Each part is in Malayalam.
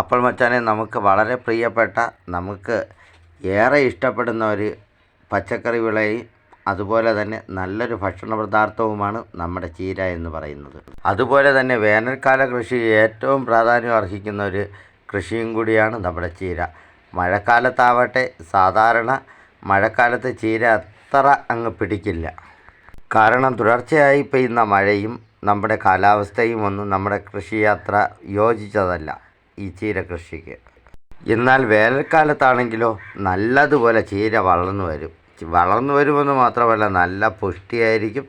അപ്പോൾ മച്ചാനെ നമുക്ക് വളരെ പ്രിയപ്പെട്ട നമുക്ക് ഏറെ ഇഷ്ടപ്പെടുന്ന ഒരു പച്ചക്കറി വിളയും അതുപോലെ തന്നെ നല്ലൊരു ഭക്ഷണ പദാർത്ഥവുമാണ് നമ്മുടെ ചീര എന്ന് പറയുന്നത്. അതുപോലെ തന്നെ വേനൽക്കാല കൃഷി ഏറ്റവും പ്രാധാന്യം അർഹിക്കുന്ന ഒരു കൃഷിയും കൂടിയാണ് നമ്മുടെ ചീര. മഴക്കാലത്താവട്ടെ സാധാരണ മഴക്കാലത്ത് ചീര അത്ര അങ്ങ് പിടിക്കില്ല. കാരണം തുടർച്ചയായി പെയ്യുന്ന മഴയും നമ്മുടെ കാലാവസ്ഥയും ഒന്നും നമ്മുടെ കൃഷി അത്ര യോജിച്ചതല്ല. ഈ ചീര കൃഷിക്ക്. എന്നാൽ വേനൽക്കാലത്താണെങ്കിലോ നല്ലതുപോലെ ചീര വളർന്നു വരും. വളർന്നു വരുമെന്ന് മാത്രമല്ല നല്ല പുഷ്ടിയായിരിക്കും.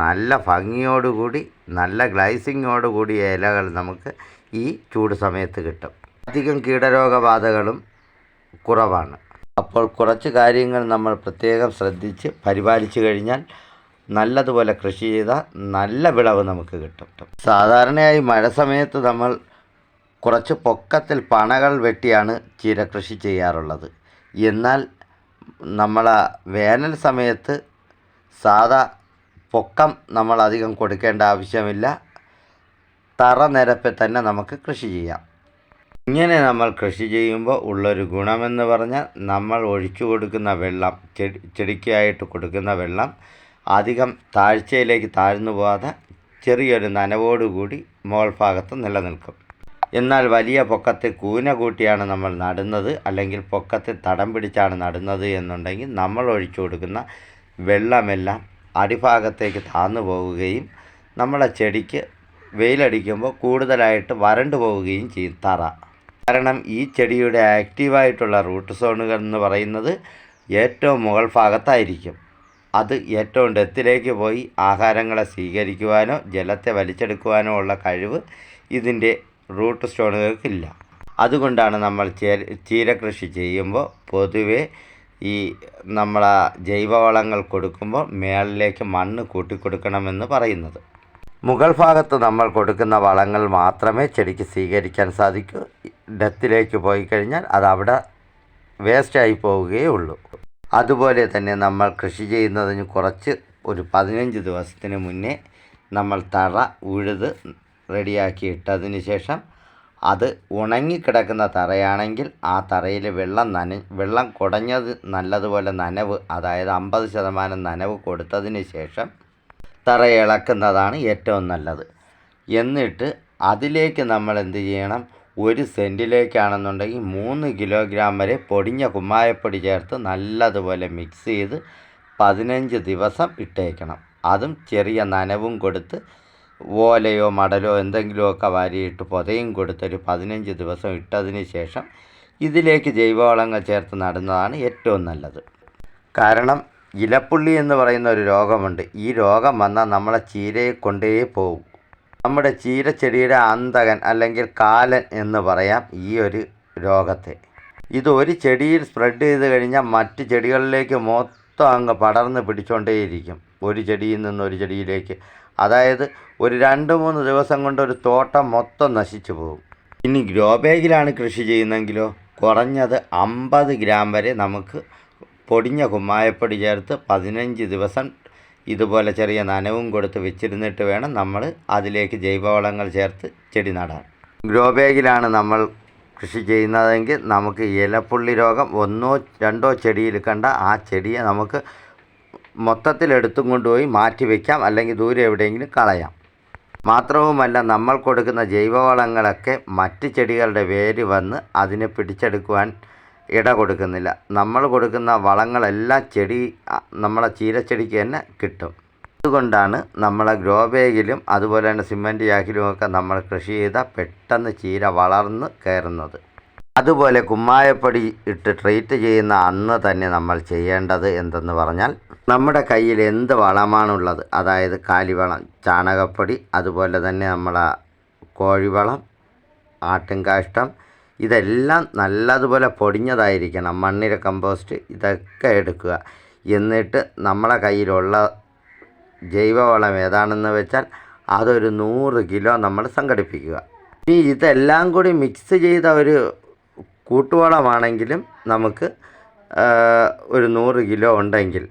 നല്ല ഭംഗിയോടുകൂടി നല്ല ഗ്ലൈസിങ്ങോടുകൂടി ഇലകൾ നമുക്ക് ഈ ചൂട് സമയത്ത് കിട്ടും. അധികം കീടരോഗബാധകളും കുറവാണ്. അപ്പോൾ കുറച്ച് കാര്യങ്ങൾ നമ്മൾ പ്രത്യേകം ശ്രദ്ധിച്ച് പരിപാലിച്ചു കഴിഞ്ഞാൽ നല്ലതുപോലെ കൃഷി ചെയ്താൽ നല്ല വിളവ് നമുക്ക് കിട്ടും. സാധാരണയായി മഴ സമയത്ത് നമ്മൾ കുറച്ച് പൊക്കത്തിൽ പണകൾ വെട്ടിയാണ് ചീര കൃഷി ചെയ്യാറുള്ളത്. എന്നാൽ നമ്മൾ വേനൽ സമയത്ത് സാധാ പൊക്കം നമ്മൾ അധികം കൊടുക്കേണ്ട ആവശ്യമില്ല. തറ നിരപ്പിൽ തന്നെ നമുക്ക് കൃഷി ചെയ്യാം. ഇങ്ങനെ നമ്മൾ കൃഷി ചെയ്യുമ്പോൾ ഉള്ളൊരു ഗുണമെന്ന് പറഞ്ഞാൽ നമ്മൾ ഒഴിച്ചു കൊടുക്കുന്ന വെള്ളം ചെടി ചെടിക്കായിട്ട് കൊടുക്കുന്ന വെള്ളം അധികം താഴ്ചയിലേക്ക് താഴ്ന്നു പോകാതെ ചെറിയൊരു നനവോടുകൂടി മോൾ ഭാഗത്ത് നിലനിൽക്കും. എന്നാൽ വലിയ പൊക്കത്തിൽ കൂന കൂട്ടിയാണ് നമ്മൾ നടുന്നത് അല്ലെങ്കിൽ പൊക്കത്തിൽ തടം പിടിച്ചാണ് നടുന്നത് എന്നുണ്ടെങ്കിൽ നമ്മൾ ഒഴിച്ചു കൊടുക്കുന്ന വെള്ളമെല്ലാം അടിഭാഗത്തേക്ക് താന്നു പോവുകയും നമ്മളെ ചെടിക്ക് വെയിലടിക്കുമ്പോൾ കൂടുതലായിട്ട് വരണ്ടു പോവുകയും ചെയ്യും തറ. കാരണം ഈ ചെടിയുടെ ആക്റ്റീവായിട്ടുള്ള റൂട്ട് സോണുകൾ എന്ന് പറയുന്നത് ഏറ്റവും മുകൾ ഭാഗത്തായിരിക്കും. അത് ഏറ്റവും ഡെത്തിലേക്ക് പോയി ആഹാരങ്ങളെ സ്വീകരിക്കുവാനോ ജലത്തെ വലിച്ചെടുക്കുവാനോ ഉള്ള കഴിവ് ഇതിന്റെ റൂട്ട് സ്റ്റോണുകൾക്കില്ല. അതുകൊണ്ടാണ് നമ്മൾ ചീര കൃഷി ചെയ്യുമ്പോൾ പൊതുവെ ഈ നമ്മൾ ജൈവവളങ്ങൾ കൊടുക്കുമ്പോൾ മേളിലേക്ക് മണ്ണ് കൂട്ടിക്കൊടുക്കണമെന്ന് പറയുന്നത്. മുഗൾ ഭാഗത്ത് നമ്മൾ കൊടുക്കുന്ന വളങ്ങൾ മാത്രമേ ചെടിക്ക് സ്വീകരിക്കാൻ സാധിക്കൂ. ഡെത്തിലേക്ക് പോയി കഴിഞ്ഞാൽ അത് അവിടെ വേസ്റ്റായി പോവുകയേ ഉള്ളൂ. അതുപോലെ തന്നെ നമ്മൾ കൃഷി ചെയ്യുന്നതിന് കുറച്ച് ഒരു പതിനഞ്ച് ദിവസത്തിന് മുന്നേ നമ്മൾ തറ ഉഴുത് റെഡിയാക്കി അതിന് ശേഷം അത് ഉണങ്ങിക്കിടക്കുന്ന തറയാണെങ്കിൽ ആ തറയിൽ വെള്ളം നന വെള്ളം കുടഞ്ഞത് നല്ലതുപോലെ നനവ് അതായത് അമ്പത് ശതമാനം നനവ് കൊടുത്തതിന് ശേഷം തറ ഇളക്കുന്നതാണ് ഏറ്റവും നല്ലത്. എന്നിട്ട് അതിലേക്ക് നമ്മൾ എന്ത് ചെയ്യണം? ഒരു സെന്റിലേക്കാണെന്നുണ്ടെങ്കിൽ മൂന്ന് കിലോഗ്രാം വരെ പൊടിഞ്ഞ കുമ്മായപ്പൊടി ചേർത്ത് നല്ലതുപോലെ മിക്സ് ചെയ്ത് പതിനഞ്ച് ദിവസം ഇട്ടേക്കണം. അതും ചെറിയ നനവും കൊടുത്ത് ഓലയോ മടലോ എന്തെങ്കിലുമൊക്കെ വാരിയിട്ട് പൊതയും കൊടുത്തൊരു പതിനഞ്ച് ദിവസം ഇട്ടതിന് ശേഷം ഇതിലേക്ക് ജൈവവളങ്ങൾ ചേർത്ത് നടുന്നതാണ് ഏറ്റവും നല്ലത്. കാരണം ഇലപ്പുള്ളി എന്ന് പറയുന്ന ഒരു രോഗമുണ്ട്. ഈ രോഗം വന്നാൽ നമ്മളെ ചീരയെ കൊണ്ടേ പോകും. നമ്മുടെ ചീരച്ചെടിയുടെ അന്തകൻ അല്ലെങ്കിൽ കാലൻ എന്ന് പറയാം ഈ ഒരു രോഗത്തെ. ഇത് ഒരു ചെടിയിൽ സ്പ്രെഡ് ചെയ്ത് കഴിഞ്ഞാൽ മറ്റ് ചെടികളിലേക്ക് മൊത്തം അങ്ങ് പടർന്ന് പിടിച്ചുകൊണ്ടേയിരിക്കും ഒരു ചെടിയിൽ നിന്ന് ഒരു ചെടിയിലേക്ക് അതായത് ഒരു രണ്ട് മൂന്ന് ദിവസം കൊണ്ട് ഒരു തോട്ടം മൊത്തം നശിച്ചു പോകും. ഇനി ഗ്രോ ബാഗിലാണ് കൃഷി ചെയ്യുന്നതെങ്കിലോ കുറഞ്ഞത് അമ്പത് ഗ്രാം വരെ നമുക്ക് പൊടിഞ്ഞ കുമ്മായപ്പൊടി ചേർത്ത് പതിനഞ്ച് ദിവസം ഇതുപോലെ ചെറിയ നനവും കൊടുത്ത് വെച്ചിരുന്നിട്ട് വേണം നമ്മൾ അതിലേക്ക് ജൈവവളങ്ങൾ ചേർത്ത് ചെടി നടാൻ. ഗ്രോ ബാഗിലാണ് നമ്മൾ കൃഷി ചെയ്യുന്നതെങ്കിൽ നമുക്ക് ഇലപ്പുള്ളി രോഗം ഒന്നോ രണ്ടോ ചെടിയിൽ കണ്ട ആ ചെടിയെ നമുക്ക് മൊത്തത്തിൽ എടുത്തും കൊണ്ടുപോയി മാറ്റി വയ്ക്കാം അല്ലെങ്കിൽ ദൂരെ എവിടെയെങ്കിലും കളയാം. മാത്രവുമല്ല നമ്മൾ കൊടുക്കുന്ന ജൈവവളങ്ങളൊക്കെ മറ്റ് ചെടികളുടെ വേര് വന്ന് അതിനെ പിടിച്ചെടുക്കുവാൻ ഇട കൊടുക്കുന്നില്ല. നമ്മൾ കൊടുക്കുന്ന വളങ്ങളെല്ലാം ചെടി നമ്മളെ ചീരച്ചെടിക്ക് തന്നെ കിട്ടും. അതുകൊണ്ടാണ് നമ്മളെ ഗ്രോ ബാഗിലും അതുപോലെ തന്നെ സിമന്റ് ചാക്കിലുമൊക്കെ നമ്മൾ കൃഷി ചെയ്താൽ പെട്ടെന്ന് ചീര വളർന്ന് കയറുന്നത്. അതുപോലെ കുമ്മായപ്പൊടി ഇട്ട് ട്രീറ്റ് ചെയ്യുന്ന അന്ന് തന്നെ നമ്മൾ ചെയ്യേണ്ടത് എന്തെന്ന് പറഞ്ഞാൽ നമ്മുടെ കയ്യിൽ എന്ത് വളമാണുള്ളത്? അതായത് കാലിവളം ചാണകപ്പൊടി അതുപോലെ തന്നെ നമ്മളെ കോഴിവളം ആട്ടിൻകാഷ്ടം ഇതെല്ലാം നല്ലതുപോലെ പൊടിഞ്ഞതായിരിക്കണം. മണ്ണിര കമ്പോസ്റ്റ് ഇതൊക്കെ എടുക്കുക. എന്നിട്ട് നമ്മളെ കയ്യിലുള്ള ജൈവവളം ഏതാണെന്ന് വെച്ചാൽ അതൊരു നൂറ് കിലോ നമ്മൾ സംഘടിപ്പിക്കുക. ഇനി ഇതെല്ലാം കൂടി മിക്സ് ചെയ്ത ഒരു കൂട്ടുവളമാണെങ്കിലും നമുക്ക് ഒരു നൂറ് കിലോ ഉണ്ടെങ്കിൽ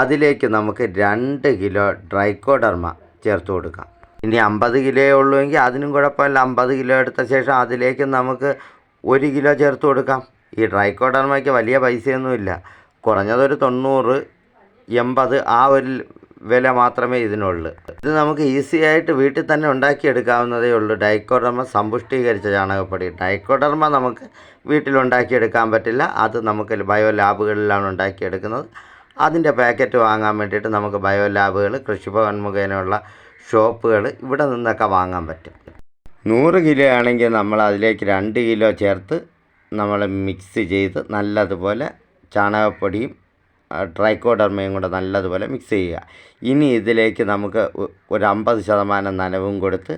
അതിലേക്ക് നമുക്ക് രണ്ട് കിലോ ഡ്രൈക്കോഡർമ ചേർത്ത് കൊടുക്കാം. ഇനി അമ്പത് കിലോയേ ഉള്ളൂവെങ്കിൽ അതിനും കുഴപ്പമില്ല. അമ്പത് കിലോ എടുത്ത ശേഷം അതിലേക്ക് നമുക്ക് ഒരു കിലോ ചേർത്ത് കൊടുക്കാം. ഈ ഡ്രൈക്കോഡർമയ്ക്ക് വലിയ പൈസയൊന്നുമില്ല. കുറഞ്ഞതൊരു തൊണ്ണൂറ് എൺപത് ആ ഒരു വില മാത്രമേ ഇതിനുള്ളൂ. ഇത് നമുക്ക് ഈസി ആയിട്ട് വീട്ടിൽ തന്നെ ഉണ്ടാക്കിയെടുക്കാവുന്നതേ ഉള്ളൂ. ഡൈക്കോഡർമ സമ്പുഷ്ടീകരിച്ച ചാണകപ്പൊടി. ഡൈക്കോഡർമ നമുക്ക് വീട്ടിലുണ്ടാക്കിയെടുക്കാൻ പറ്റില്ല. അത് നമുക്ക് ബയോ ലാബുകളിലാണ് ഉണ്ടാക്കിയെടുക്കുന്നത്. അതിന്റെ പാക്കറ്റ് വാങ്ങാൻ വേണ്ടിയിട്ട് നമുക്ക് ബയോ ലാബുകൾ കൃഷിഭവൻ മുഖേനയുള്ള ഷോപ്പുകൾ ഇവിടെ നിന്നൊക്കെ വാങ്ങാൻ പറ്റും. നൂറ് കിലോ ആണെങ്കിൽ നമ്മൾ അതിലേക്ക് രണ്ട് കിലോ ചേർത്ത് നമ്മൾ മിക്സ് ചെയ്ത് നല്ലതുപോലെ ചാണകപ്പൊടിയും ട്രൈക്കോഡർമയും കൂടെ നല്ലതുപോലെ മിക്സ് ചെയ്യുക. ഇനി ഇതിലേക്ക് നമുക്ക് ഒരു അമ്പത് ശതമാനം നനവും കൊടുത്ത്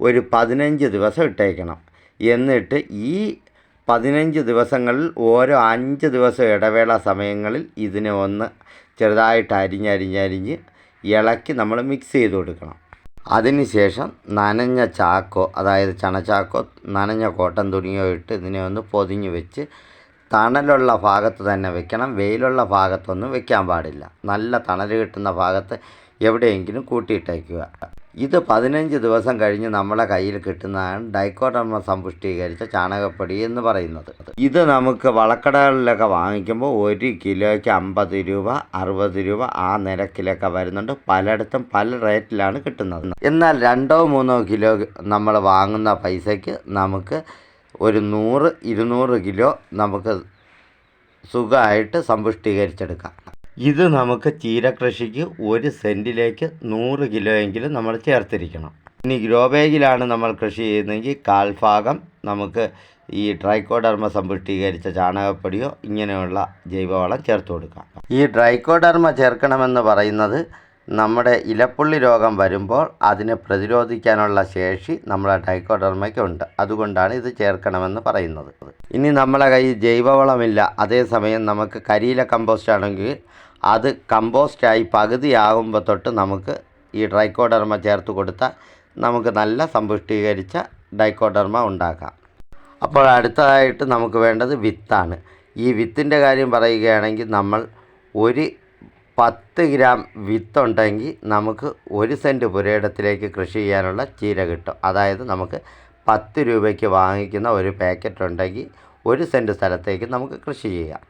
ഒരു പതിനഞ്ച് ദിവസം ഇട്ടേക്കണം. എന്നിട്ട് ഈ പതിനഞ്ച് ദിവസങ്ങളിൽ ഓരോ അഞ്ച് ദിവസം ഇടവേള സമയങ്ങളിൽ ഇതിനെ ഒന്ന് ചെറുതായിട്ട് അരിഞ്ഞരിഞ്ഞരിഞ്ഞ് ഇളക്കി നമ്മൾ മിക്സ് ചെയ്ത് കൊടുക്കണം. അതിനുശേഷം നനഞ്ഞ ചാക്കോ അതായത് ചണച്ചാക്കോ നനഞ്ഞ കോട്ടൻ തുണിയോ ഇട്ട് ഇതിനെ ഒന്ന് പൊതിഞ്ഞ് വെച്ച് തണലുള്ള ഭാഗത്ത് തന്നെ വെക്കണം. വെയിലുള്ള ഭാഗത്തൊന്നും വെക്കാൻ പാടില്ല. നല്ല തണൽ കിട്ടുന്ന ഭാഗത്ത് എവിടെയെങ്കിലും കൂട്ടിയിട്ടേക്കുക. ഇത് പതിനഞ്ച് ദിവസം കഴിഞ്ഞ് നമ്മളെ കയ്യിൽ കിട്ടുന്നതാണ് ഡൈക്കോഡർമ സമ്പുഷ്ടീകരിച്ച ചാണകപ്പൊടി എന്ന് പറയുന്നത്. ഇത് നമുക്ക് വളക്കടകളിലൊക്കെ വാങ്ങിക്കുമ്പോൾ ഒരു കിലോയ്ക്ക് അമ്പത് രൂപ അറുപത് രൂപ ആ നിരക്കിലൊക്കെ വരുന്നുണ്ട്. പലയിടത്തും പല റേറ്റിലാണ് കിട്ടുന്നത്. എന്നാൽ രണ്ടോ മൂന്നോ കിലോ നമ്മൾ വാങ്ങുന്ന പൈസയ്ക്ക് നമുക്ക് ഒരു നൂറ് ഇരുന്നൂറ് കിലോ നമുക്ക് സുഖമായിട്ട് സമ്പുഷ്ടീകരിച്ചെടുക്കാം. ഇത് നമുക്ക് ചീരകൃഷിക്ക് ഒരു സെന്റിലേക്ക് നൂറ് കിലോ എങ്കിലും നമ്മൾ ചേർത്തിരിക്കണം. ഇനി ഗ്രോ ബാഗിലാണ് നമ്മൾ കൃഷി ചെയ്യുന്നതെങ്കിൽ കാൽഭാഗം നമുക്ക് ഈ ട്രൈക്കോഡർമ സമ്പുഷ്ടീകരിച്ച ചാണകപ്പൊടിയോ ഇങ്ങനെയുള്ള ജൈവവളം ചേർത്ത് കൊടുക്കാം. ഈ ട്രൈക്കോഡർമ ചേർക്കണമെന്ന് പറയുന്നത് നമ്മുടെ ഇലപ്പുള്ളി രോഗം വരുമ്പോൾ അതിനെ പ്രതിരോധിക്കാനുള്ള ശേഷി നമ്മളെ ഡൈക്കോഡർമയ്ക്കുണ്ട് അതുകൊണ്ടാണ് ഇത് ചേർക്കണമെന്ന് പറയുന്നത്. ഇനി നമ്മളെ കയ്യിൽ ജൈവവളമില്ല. അതേസമയം നമുക്ക് കരിയില കമ്പോസ്റ്റ് ആണെങ്കിൽ അത് കമ്പോസ്റ്റായി പകുതിയാകുമ്പോൾ തൊട്ട് നമുക്ക് ഈ ഡ്രൈക്കോഡർമ ചേർത്ത് കൊടുത്താൽ നമുക്ക് നല്ല സമ്പുഷ്ടീകരിച്ച ഡൈക്കോഡർമ ഉണ്ടാക്കാം. അപ്പോൾ അടുത്തതായിട്ട് നമുക്ക് വേണ്ടത് വിത്താണ്. ഈ വിത്തിന്റെ കാര്യം പറയുകയാണെങ്കിൽ നമ്മൾ ഒരു പത്ത് ഗ്രാം വിത്തുണ്ടെങ്കിൽ നമുക്ക് ഒരു സെന്റ് പുരയിടത്തിലേക്ക് കൃഷി ചെയ്യാനുള്ള ചീര കിട്ടും. അതായത് നമുക്ക് പത്ത് രൂപയ്ക്ക് വാങ്ങിക്കുന്ന ഒരു പാക്കറ്റ് ഉണ്ടെങ്കിൽ ഒരു സെന്റ് സ്ഥലത്തേക്ക് നമുക്ക് കൃഷി ചെയ്യാം.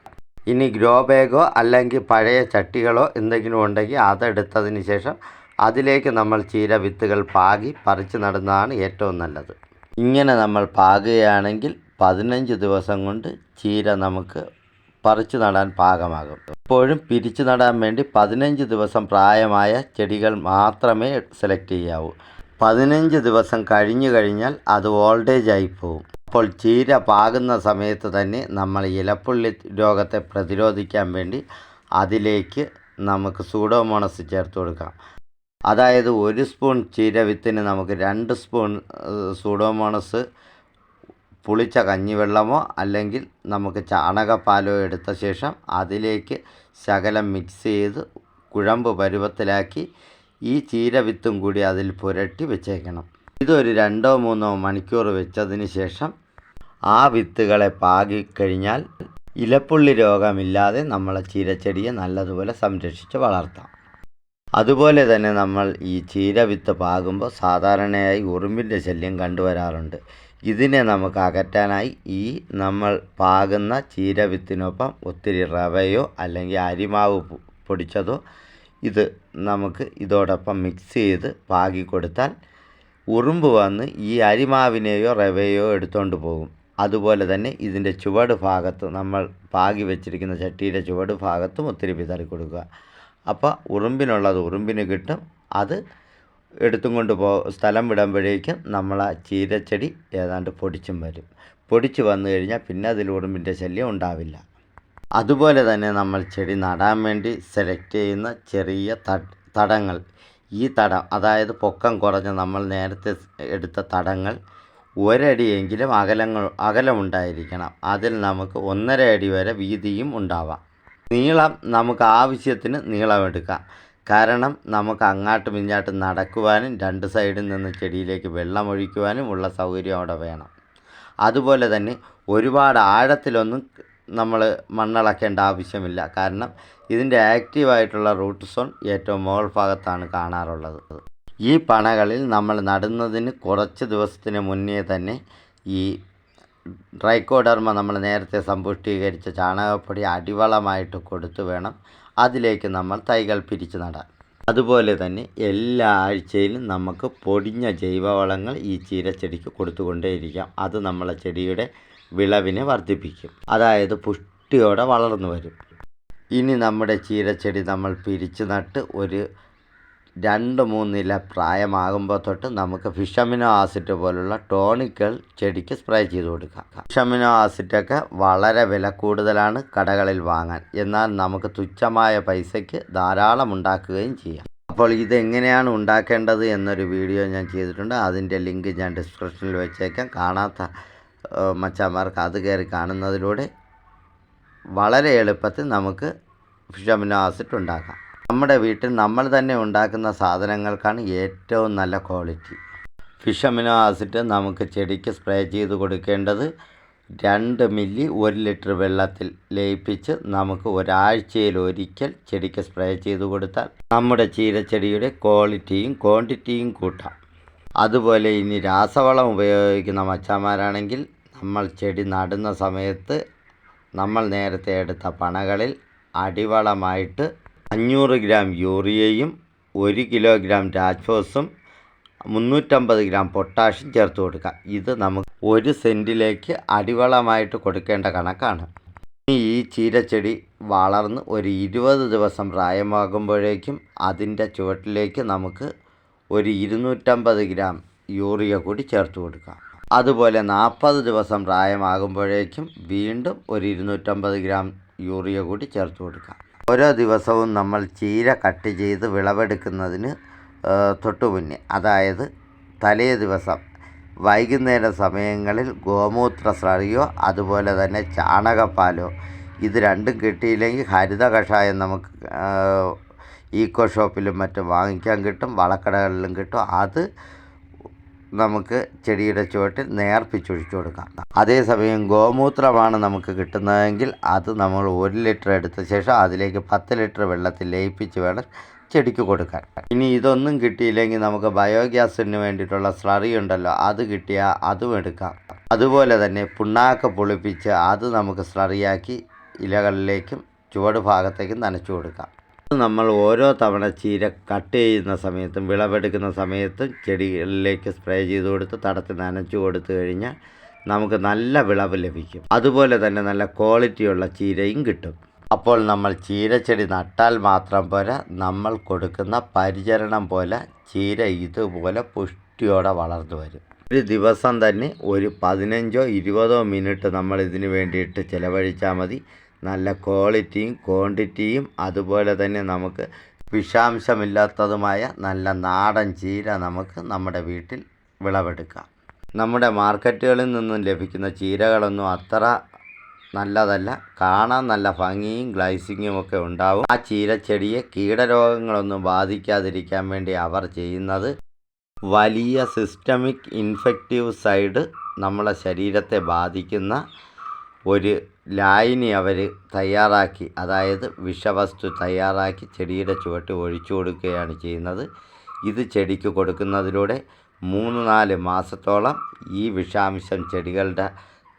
ഇനി ഗ്രോ ബാഗോ അല്ലെങ്കിൽ പഴയ ചട്ടികളോ എന്തെങ്കിലും ഉണ്ടെങ്കിൽ അതെടുത്തതിന് ശേഷം അതിലേക്ക് നമ്മൾ ചീര വിത്തുകൾ പാകി പറിച്ച് നടുന്നതാണ് ഏറ്റവും നല്ലത്. ഇങ്ങനെ നമ്മൾ പാകുകയാണെങ്കിൽ പതിനഞ്ച് ദിവസം കൊണ്ട് ചീര നമുക്ക് പറിച്ചു നടാൻ പാകമാകും. എപ്പോഴും പിരിച്ചു നടാൻ വേണ്ടി പതിനഞ്ച് ദിവസം പ്രായമായ ചെടികൾ മാത്രമേ സെലക്ട് ചെയ്യാവൂ. പതിനഞ്ച് ദിവസം കഴിഞ്ഞു കഴിഞ്ഞാൽ അത് ഓൾഡേജ് ആയി പോകും അപ്പോൾ ചീര പാകുന്ന സമയത്ത് തന്നെ നമ്മൾ ഇലപ്പുള്ളി രോഗത്തെ പ്രതിരോധിക്കാൻ വേണ്ടി അതിലേക്ക് നമുക്ക് സൂഡോമോണസ് ചേർത്ത് കൊടുക്കാം. അതായത് ഒരു സ്പൂൺ ചീര വിത്തിന് നമുക്ക് രണ്ട് സ്പൂൺ സൂഡോമോണസ് പുളിച്ച കഞ്ഞിവെള്ളമോ അല്ലെങ്കിൽ നമുക്ക് ചാണകപ്പാലോ എടുത്ത ശേഷം അതിലേക്ക് ശകലം മിക്സ് ചെയ്ത് കുഴമ്പ് പരുവത്തിലാക്കി ഈ ചീര വിത്തും കൂടി അതിൽ പുരട്ടി വെച്ചേക്കണം. ഇതൊരു രണ്ടോ മൂന്നോ മണിക്കൂർ വെച്ചതിന് ശേഷം ആ വിത്തുകളെ പാകിക്കഴിഞ്ഞാൽ ഇലപ്പുള്ളി രോഗമില്ലാതെ നമ്മളെ ചീരച്ചെടിയെ നല്ലതുപോലെ സംരക്ഷിച്ച് വളർത്താം. അതുപോലെ തന്നെ നമ്മൾ ഈ ചീര വിത്ത് പാകുമ്പോൾ സാധാരണയായി ഉറുമ്പിന്റെ ശല്യം കണ്ടുവരാറുണ്ട്. ഇതിനെ നമുക്ക് അകറ്റാനായി ഈ നമ്മൾ പാകുന്ന ചീര വിത്തിനൊപ്പം ഒത്തിരി റവയോ അല്ലെങ്കിൽ അരിമാവ് പൊടിച്ചതോ ഇത് നമുക്ക് ഇതോടൊപ്പം മിക്സ് ചെയ്ത് പാകി കൊടുത്താൽ ഉറുമ്പ് വന്ന് ഈ അരിമാവിനെയോ റവയോ എടുത്തുകൊണ്ട് പോകും. അതുപോലെ തന്നെ ഇതിന്റെ ചുവട് ഭാഗത്ത് നമ്മൾ പാകി വെച്ചിരിക്കുന്ന ചട്ടിയുടെ ചുവട് ഭാഗത്തും ഒത്തിരി വിതറി കൊടുക്കുക. അപ്പോൾ ഉറുമ്പിനുള്ളത് ഉറുമ്പിന് കിട്ടും. അത് എടുത്തും കൊണ്ട് പോ സ്ഥലം വിടുമ്പോഴേക്കും നമ്മൾ ആ ചീരച്ചെടി ഏതാണ്ട് പൊടിച്ചും വരും. പൊടിച്ച് വന്നു കഴിഞ്ഞാൽ പിന്നെ അതിൽ ഉറുമ്പിന്റെ ശല്യം ഉണ്ടാവില്ല. അതുപോലെ തന്നെ നമ്മൾ ചെടി നടാൻ വേണ്ടി സെലക്ട് ചെയ്യുന്ന ചെറിയ തട് തടങ്ങൾ. ഈ തടം അതായത് പൊക്കം കുറഞ്ഞ നമ്മൾ നേരത്തെ എടുത്ത തടങ്ങൾ ഒരടിയെങ്കിലും അകലങ്ങൾ അകലമുണ്ടായിരിക്കണം അതിൽ നമുക്ക് ഒന്നര അടി വരെ വീതിയും ഉണ്ടാവാം. നീളം നമുക്ക് ആവശ്യത്തിന് നീളമെടുക്കാം കാരണം നമുക്ക് അങ്ങാട്ടും ഇങ്ങാട്ടും നടക്കുവാനും രണ്ട് സൈഡിൽ നിന്ന് ചെടിയിലേക്ക് വെള്ളമൊഴിക്കുവാനും ഉള്ള സൗകര്യം അവിടെ വേണം. അതുപോലെ തന്നെ ഒരുപാട് ആഴത്തിലൊന്നും നമ്മൾ മണ്ണിളക്കേണ്ട ആവശ്യമില്ല. കാരണം ഇതിന്റെ ആക്റ്റീവായിട്ടുള്ള റൂട്ട് സോൺ ഏറ്റവും മുകൾ ഭാഗത്താണ് കാണാറുള്ളത്. ഈ പണകളിൽ നമ്മൾ നടുന്നതിന് കുറച്ച് ദിവസത്തിന് മുന്നേ തന്നെ ഈ ഡ്രൈക്കോഡർമ നമ്മൾ നേരത്തെ സമ്പുഷ്ടീകരിച്ച ചാണകപ്പൊടി അടിവളമായിട്ട് കൊടുത്തു വേണം അതിലേക്ക് നമ്മൾ തൈകൾ പിരിച്ചു നടാൻ. അതുപോലെ തന്നെ എല്ലാ ആഴ്ചയിലും നമുക്ക് പൊടിഞ്ഞ ജൈവവളങ്ങൾ ഈ ചീരച്ചെടിക്ക് കൊടുത്തുകൊണ്ടേയിരിക്കാം. അത് നമ്മളെ ചെടിയുടെ വിളവിനെ വർദ്ധിപ്പിക്കും. അതായത് പുഷ്ടിയോടെ വളർന്നു വരും. ഇനി നമ്മുടെ ചീരച്ചെടി നമ്മൾ പിരിച്ചു നട്ട് ഒരു രണ്ട് മൂന്നില പ്രായമാകുമ്പോൾ തൊട്ട് നമുക്ക് ഫിഷമിനോ ആസിഡ് പോലുള്ള ടോണിക്കുകൾ ചെടിക്ക് സ്പ്രേ ചെയ്ത് കൊടുക്കാം. ഫിഷമിനോ ആസിഡൊക്കെ വളരെ വില കൂടുതലാണ് കടകളിൽ വാങ്ങാൻ. എന്നാൽ നമുക്ക് തുച്ഛമായ പൈസയ്ക്ക് ധാരാളം ഉണ്ടാക്കുകയും ചെയ്യാം. അപ്പോൾ ഇതെങ്ങനെയാണ് ഉണ്ടാക്കേണ്ടത് എന്നൊരു വീഡിയോ ഞാൻ ചെയ്തിട്ടുണ്ട്. അതിന്റെ ലിങ്ക് ഞാൻ ഡിസ്ക്രിപ്ഷനിൽ വെച്ചേക്കാം. കാണാത്ത മച്ചാന്മാർക്ക് അത് കയറി കാണുന്നതിലൂടെ വളരെ എളുപ്പത്തിൽ നമുക്ക് ഫിഷമിനോ ആസിഡ് ഉണ്ടാക്കാം. നമ്മുടെ വീട്ടിൽ നമ്മൾ തന്നെ ഉണ്ടാക്കുന്ന സാധനങ്ങൾക്കാണ് ഏറ്റവും നല്ല ക്വാളിറ്റി ഫിഷമിനോ ആസിഡ് നമുക്ക് ചെടിക്ക് സ്പ്രേ ചെയ്ത് കൊടുക്കേണ്ടത് രണ്ട് മില്ലി ഒരു ലിറ്റർ വെള്ളത്തിൽ ലയിപ്പിച്ച് നമുക്ക് ഒരാഴ്ചയിൽ ഒരിക്കൽ ചെടിക്ക് സ്പ്രേ ചെയ്ത് കൊടുത്താൽ നമ്മുടെ ചീരച്ചെടിയുടെ ക്വാളിറ്റിയും ക്വാണ്ടിറ്റിയും കൂട്ടാം. അതുപോലെ ഇനി രാസവളം ഉപയോഗിക്കുന്ന മച്ചാന്മാരാണെങ്കിൽ നമ്മൾ ചെടി നടുന്ന സമയത്ത് നമ്മൾ നേരത്തെ എടുത്ത പണകളിൽ അടിവളമായിട്ട് അഞ്ഞൂറ് ഗ്രാം യൂറിയയും ഒരു കിലോഗ്രാം രാജ്ഫോസും മുന്നൂറ്റമ്പത് ഗ്രാം പൊട്ടാഷ്യം ചേർത്ത് കൊടുക്കുക ഇത് നമുക്ക് ഒരു സെന്റിലേക്ക് അടിവളമായിട്ട് കൊടുക്കേണ്ട കണക്കാണ്. ഈ ചീരച്ചെടി വളർന്ന് ഒരു ഇരുപത് ദിവസം പ്രായമാകുമ്പോഴേക്കും അതിന്റെ ചുവട്ടിലേക്ക് നമുക്ക് ഒരു ഇരുന്നൂറ്റമ്പത് ഗ്രാം യൂറിയ കൂടി ചേർത്ത് കൊടുക്കാം. അതുപോലെ നാൽപ്പത് ദിവസം പ്രായമാകുമ്പോഴേക്കും വീണ്ടും ഒരു ഇരുന്നൂറ്റമ്പത് ഗ്രാം യൂറിയ കൂടി ചേർത്ത് കൊടുക്കാം. ഓരോ ദിവസവും നമ്മൾ ചീര കട്ട് ചെയ്ത് വിളവെടുക്കുന്നതിന് തൊട്ടു മുന്നേ അതായത് തലേ ദിവസം വൈകുന്നേര സമയങ്ങളിൽ ഗോമൂത്ര സ്രളിയോ അതുപോലെ തന്നെ ചാണകപ്പാലോ ഇത് രണ്ടും കിട്ടിയില്ലെങ്കിൽ ഹരിത കഷായം നമുക്ക് ഈക്കോ ഷോപ്പിലും മറ്റും വാങ്ങിക്കാൻ കിട്ടും വളക്കടകളിലും കിട്ടും. അത് നമുക്ക് ചെടിയുടെ ചുവട്ടിൽ നേർപ്പിച്ചൊഴിച്ചു കൊടുക്കാം. അതേസമയം ഗോമൂത്രമാണ് നമുക്ക് കിട്ടുന്നതെങ്കിൽ അത് നമ്മൾ ഒരു ലിറ്റർ എടുത്ത ശേഷം അതിലേക്ക് പത്ത് ലിറ്റർ വെള്ളത്തിൽ ലയിപ്പിച്ച് വേണം ചെടിക്ക് കൊടുക്കാൻ. ഇനി ഇതൊന്നും കിട്ടിയില്ലെങ്കിൽ നമുക്ക് ബയോഗ്യാസിന് വേണ്ടിയിട്ടുള്ള സ്ലറി ഉണ്ടല്ലോ അത് കിട്ടിയാൽ അതും എടുക്കാം. അതുപോലെ തന്നെ പുണ്ണാക്ക് പൊളിപ്പിച്ച് അത് നമുക്ക് സ്ലറിയാക്കി ഇലകളിലേക്കും ചുവട് ഭാഗത്തേക്കും നനച്ചു കൊടുക്കാം. നമ്മൾ ഓരോ തവണ ചീര കട്ട് ചെയ്യുന്ന സമയത്തും വിളവെടുക്കുന്ന സമയത്തും ചെടികളിലേക്ക് സ്പ്രേ ചെയ്ത് കൊടുത്ത് തടത്തിൽ നനച്ചു കൊടുത്തു കഴിഞ്ഞാൽ നമുക്ക് നല്ല വിളവ് ലഭിക്കും. അതുപോലെ തന്നെ നല്ല ക്വാളിറ്റിയുള്ള ചീരയും കിട്ടും. അപ്പോൾ നമ്മൾ ചീരച്ചെടി നട്ടാൽ മാത്രം പോലെ നമ്മൾ കൊടുക്കുന്ന പരിചരണം പോലെ ചീര ഇതുപോലെ പുഷ്ടിയോടെ വളർന്നു വരും. ഒരു ദിവസം തന്നെ ഒരു പതിനഞ്ചോ ഇരുപതോ മിനിറ്റ് നമ്മൾ ഇതിന് വേണ്ടിയിട്ട് ചിലവഴിച്ചാൽ മതി. നല്ല ക്വാളിറ്റിയും ക്വാണ്ടിറ്റിയും അതുപോലെ തന്നെ നമുക്ക് വിഷാംശമില്ലാത്തതുമായ നല്ല നാടൻ ചീര നമുക്ക് നമ്മുടെ വീട്ടിൽ വിളവെടുക്കാം. നമ്മുടെ മാർക്കറ്റുകളിൽ നിന്നും ലഭിക്കുന്ന ചീരകളൊന്നും അത്ര നല്ലതല്ല. കാണാൻ നല്ല ഭംഗിയും ഗ്ലൈസിങ്ങും ഒക്കെ ഉണ്ടാവും. ആ ചീരച്ചെടിയെ കീടരോഗങ്ങളൊന്നും ബാധിക്കാതിരിക്കാൻ വേണ്ടി അവർ ചെയ്യുന്നത് വലിയ സിസ്റ്റമിക് ഇൻഫെക്റ്റീവ് സൈഡ് നമ്മളെ ശരീരത്തെ ബാധിക്കുന്ന ഒരു ലായനി അവർ തയ്യാറാക്കി അതായത് വിഷവസ്തു തയ്യാറാക്കി ചെടിയുടെ ചുവട്ട് ഒഴിച്ചു കൊടുക്കുകയാണ് ചെയ്യുന്നത്. ഇത് ചെടിക്ക് കൊടുക്കുന്നതിലൂടെ മൂന്ന് നാല് മാസത്തോളം ഈ വിഷാംശം ചെടികളുടെ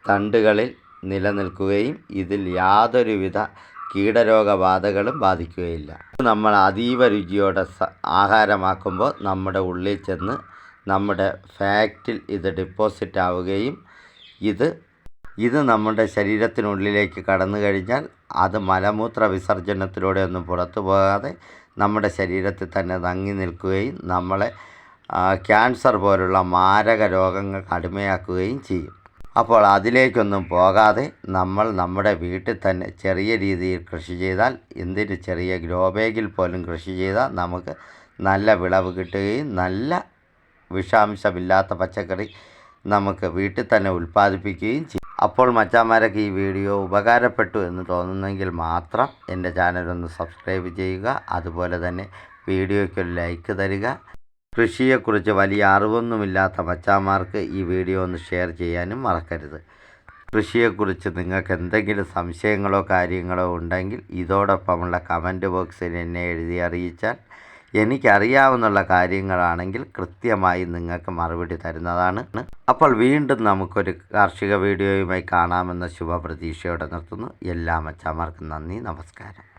തണ്ടുകളിൽ നിലനിൽക്കുകയും ഇതിൽ യാതൊരുവിധ കീടരോഗബാധകളും ബാധിക്കുകയില്ല. നമ്മൾ അതീവ രുചിയോടെ ആഹാരമാക്കുമ്പോൾ നമ്മുടെ ഉള്ളിൽ ചെന്ന് നമ്മുടെ ഫാക്റ്റിൽ ഇത് ഡിപ്പോസിറ്റ് ആവുകയും ഇത് ഇത് നമ്മുടെ ശരീരത്തിനുള്ളിലേക്ക് കടന്നു കഴിഞ്ഞാൽ അത് മലമൂത്ര വിസർജനത്തിലൂടെ ഒന്നും പുറത്തു പോകാതെ നമ്മുടെ ശരീരത്തിൽ തന്നെ തങ്ങി നിൽക്കുകയും നമ്മളെ ക്യാൻസർ പോലുള്ള മാരക രോഗങ്ങൾ കടുമയാക്കുകയും ചെയ്യും. അപ്പോൾ അതിലേക്കൊന്നും പോകാതെ നമ്മൾ നമ്മുടെ വീട്ടിൽ തന്നെ ചെറിയ രീതിയിൽ കൃഷി ചെയ്താൽ എന്തിന് ചെറിയ ഗ്രോ ബാഗിൽ പോലും കൃഷി ചെയ്താൽ നമുക്ക് നല്ല വിളവ് കിട്ടുകയും നല്ല വിഷാംശമില്ലാത്ത പച്ചക്കറി നമുക്ക് വീട്ടിൽ തന്നെ ഉൽപ്പാദിപ്പിക്കുകയും ചെയ്യും. അപ്പോൾ മച്ചാന്മാരൊക്കെ ഈ വീഡിയോ ഉപകാരപ്പെട്ടു എന്ന് തോന്നുന്നെങ്കിൽ മാത്രം എന്റെ ചാനലൊന്ന് സബ്സ്ക്രൈബ് ചെയ്യുക. അതുപോലെ തന്നെ വീഡിയോയ്ക്ക് ഒരു ലൈക്ക് തരിക. കൃഷിയെക്കുറിച്ച് വലിയ അറിവൊന്നുമില്ലാത്ത മച്ചാന്മാർക്ക് ഈ വീഡിയോ ഒന്ന് ഷെയർ ചെയ്യാനും മറക്കരുത്. കൃഷിയെക്കുറിച്ച് നിങ്ങൾക്ക് എന്തെങ്കിലും സംശയങ്ങളോ കാര്യങ്ങളോ ഉണ്ടെങ്കിൽ ഇതോടൊപ്പമുള്ള കമന്റ് ബോക്സിൽ എന്നെ എഴുതി അറിയിച്ചാൽ എനിക്കറിയാവുന്നുള്ള കാര്യങ്ങളാണെങ്കിൽ കൃത്യമായി നിങ്ങൾക്ക് മറുപടി തരുന്നതാണ്. അപ്പോൾ വീണ്ടും നമുക്കൊരു കാർഷിക വീഡിയോയുമായി കാണാമെന്ന ശുഭപ്രതീക്ഷയോടെ നിർത്തുന്നു. എല്ലാ മച്ചാമാർക്കും നന്ദി നമസ്കാരം.